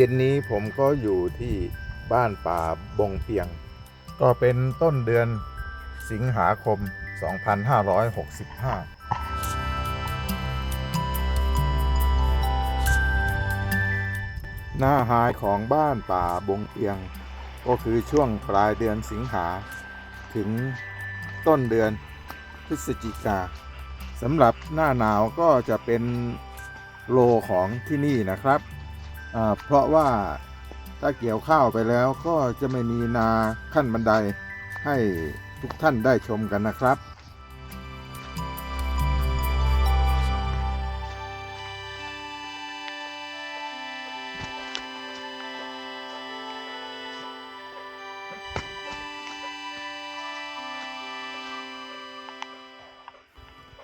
ย็นนี้ผมก็อยู่ที่บ้านป่าบงเปียง ก็เป็นต้นเดือนสิงหาคม 2565หน้าหายของบ้านป่าบงเปียง ก็คือช่วงปลายเดือนสิงหา ถึงต้นเดือนพฤศจิกาสำหรับหน้าหนาวก็จะเป็นโลของที่นี่นะครับ เพราะว่าถ้าเกี่ยวข้าวไปแล้วก็จะไม่มีนาขั้นบันไดให้ทุกท่านได้ชมกันนะครับ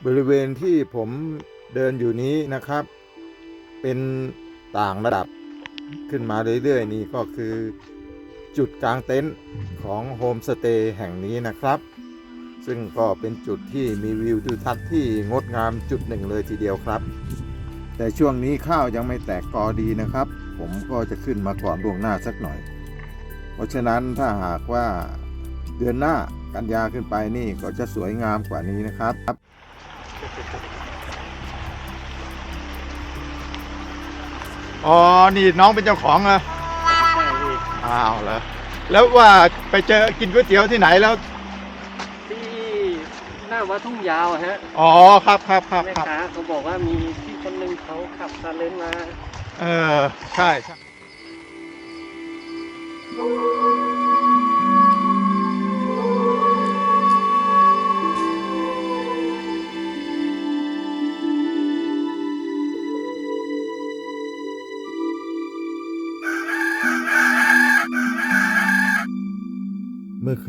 บริเวณที่ผมเดินอยู่นี้นะครับ เป็นต่างระดับ ขึ้นมาเรื่อยๆ นี่ก็คือจุดกลางเต็นท์ของโฮมสเตย์แห่งนี้นะครับ ซึ่งก็เป็นจุดที่มีวิวทิวทัศน์ที่งดงามจุดหนึ่งเลยทีเดียวครับ แต่ช่วงนี้ข้าวยังไม่แตกกอดีนะครับ ผมก็จะขึ้นมาก่อนล่วงหน้าสักหน่อย เพราะฉะนั้นถ้าหากว่าเดือนหน้ากันยาขึ้นไปนี่ก็จะสวยงามกว่านี้นะครับ อ๋อ นี่น้องเป็นเจ้าของเหรออ้าวเหรอแล้วว่าไปเจอกินก๋วยเตี๋ยวที่ไหนแล้ว ที่หน้าวัดทุ่งยาวอะฮะอ๋อครับครับครับแม่ครับค้าเขาบอกว่ามีพี่คนหนึ่งเขาขับซาเล้งมา เออใช่ใช่เมื่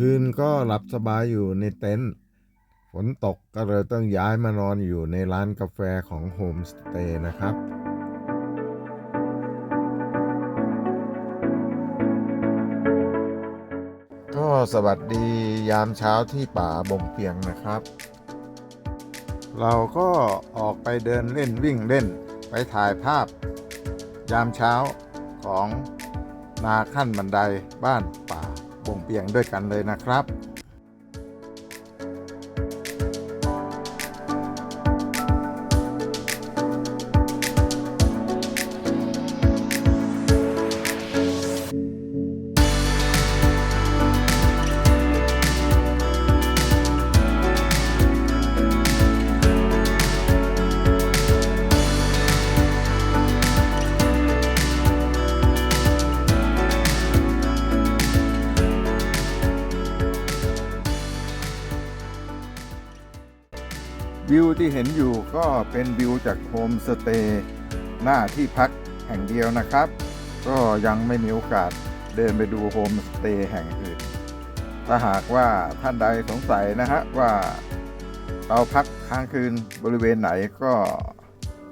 คืนก็หลับสบายอยู่ในเต็นท์ฝนตกก็เลยต้องย้ายมานอนอยู่ในร้านกาแฟของโฮมสเตย์นะครับก็สวัสดียามเช้าที่ป่าบงเปียงนะครับ เราก็ออกไปเดินเล่นวิ่งเล่น ไปถ่ายภาพ ยามเช้าของนาขั้นบันไดบ้านป่า บงเปียงด้วยกันเลยนะครับ วิวที่เห็นอยู่ก็เป็นวิวจากโฮมสเตย์หน้าที่พักแห่งเดียวนะครับ ก็ยังไม่มีโอกาสเดินไปดูโฮมสเตย์แห่งอื่น ถ้าหากว่าท่านใดสงสัยนะฮะว่าเราพักค้างคืนบริเวณไหนก็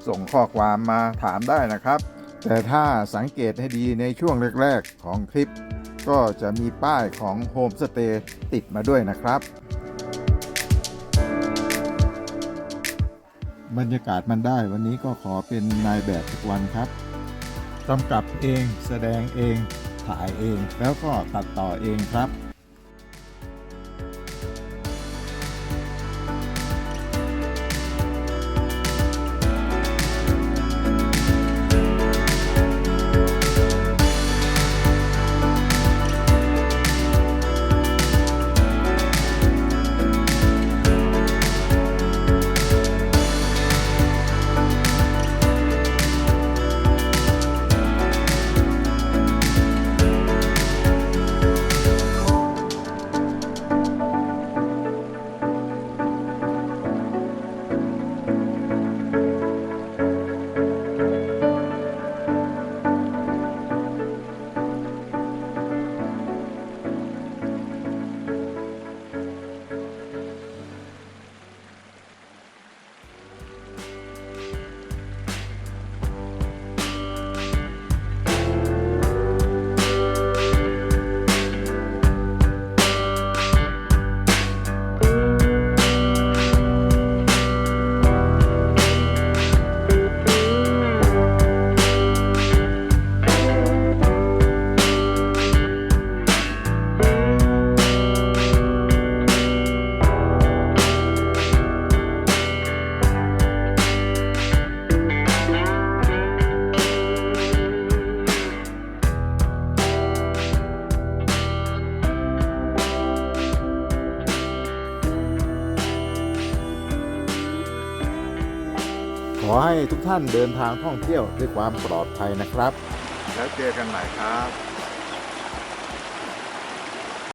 ส่งข้อความมาถามได้นะครับ แต่ถ้าสังเกตให้ดีในช่วงแรก ๆ ของคลิป ก็จะมีป้ายของโฮมสเตย์ติดมาด้วยนะครับ บรรยากาศมันได้ วันนี้ก็ขอเป็นนายแบบทุกวันครับกำกับเอง แสดงเอง ถ่ายเอง แล้วก็ตัดต่อเองครับ อให้ทุกท่านเดินทางท่องเที่ยวด้วยความปลอดภัยนะครับ แล้วเจอกันใหม่ครับ